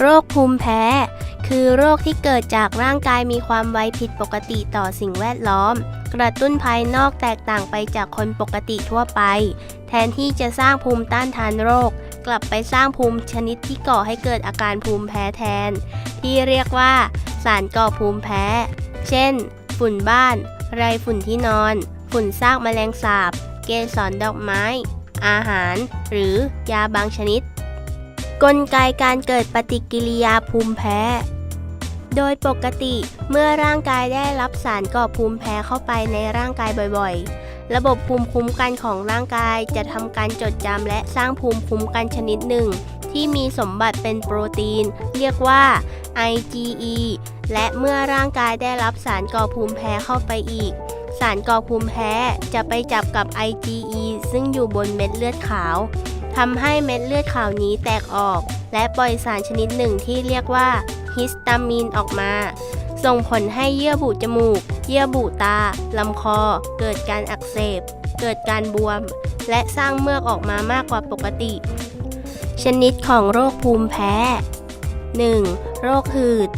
โรคภูมิแพ้ คือโรคที่เกิดจากร่างกายมีความไวผิดปกติต่อสิ่งแวดล้อม กระตุ้นภายนอกแตกต่างไปจากคนปกติทั่วไป แทนที่จะสร้างภูมิต้านทานโรค กลับไปสร้างภูมิชนิดที่ก่อให้เกิดอาการภูมิแพ้แทน ที่เรียกว่า สารก่อภูมิแพ้ เช่น ฝุ่นบ้าน ไรฝุ่นที่นอน ฝุ่นซากแมลงสาบ เกสรดอกไม้ อาหาร หรือยาบางชนิด กลไกการเกิดปฏิกิริยาภูมิแพ้ โดยปกติเมื่อร่างกายได้รับสารก่อภูมิแพ้เข้าไปในร่างกายบ่อยๆ ระบบภูมิคุ้มกันของร่างกายจะทำการจดจำและสร้างภูมิคุ้มกันชนิดหนึ่ง ที่มีสมบัติเป็นโปรตีน เรียกว่า IgE และเมื่อร่างกายได้รับสารก่อภูมิแพ้เข้าไปอีก สารก่อภูมิแพ้จะไปจับกับ IgE ซึ่งอยู่บนเม็ดเลือดขาว ทำให้เม็ดเลือดขาวนี้แตกออก และปล่อยสารชนิดหนึ่งที่เรียกว่าฮิสตามีนออกมา ส่งผลให้เยื่อบุจมูก เยื่อบุตาลำคอ เกิดการอักเสบ เกิดการบวม และสร้างเมือกออกมามากกว่าปกติ ชนิดของโรคภูมิแพ้ 1. โรคหืด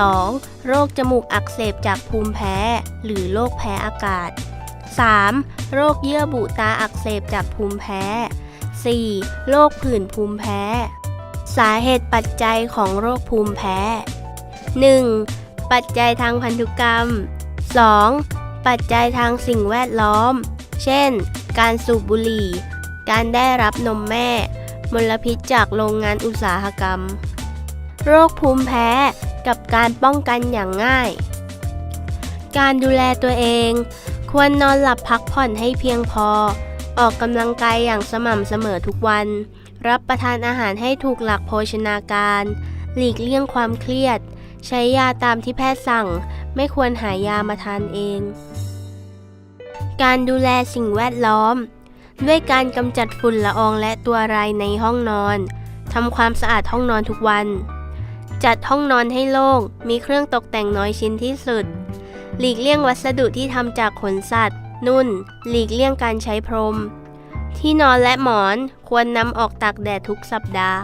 2. โรคจมูกอักเสบจากภูมิแพ้ หรือโรคแพ้อากาศ 3. โรคเยื่อบุตาอักเสบจากภูมิแพ้ 4. โรคผื่นภูมิแพ้ สาเหตุปัจจัยของโรคภูมิแพ้ 1. ปัจจัยทางพันธุกรรม 2. ปัจจัยทางสิ่งแวดล้อม เช่น การสูบบุหรี่ การได้รับนมแม่ มลพิษจากโรงงานอุตสาหกรรม โรคภูมิแพ้กับการป้องกันอย่างง่าย การดูแลตัวเอง ควรนอนหลับพักผ่อนให้เพียงพอ ออกกำลังกายอย่างสม่ำเสมอทุกวัน รับประทานอาหารให้ถูกหลักโภชนาการ หลีกเลี่ยงความเครียด ใช้ยาตามที่แพทย์สั่ง ไม่ควรหายามาทานเอง การดูแลสิ่งแวดล้อม ด้วยการกำจัดฝุ่นละอองและตัวไรในห้องนอนทำความสะอาดห้องนอนทุกวัน จัดห้องนอนให้โล่ง มีเครื่องตกแต่งน้อยชิ้นที่สุด หลีกเลี่ยงวัสดุที่ทำจากขนสัตว์ นุ่น หลีกเลี่ยงการใช้พรม ที่นอนและหมอนควรนำออกตากแดดทุกสัปดาห์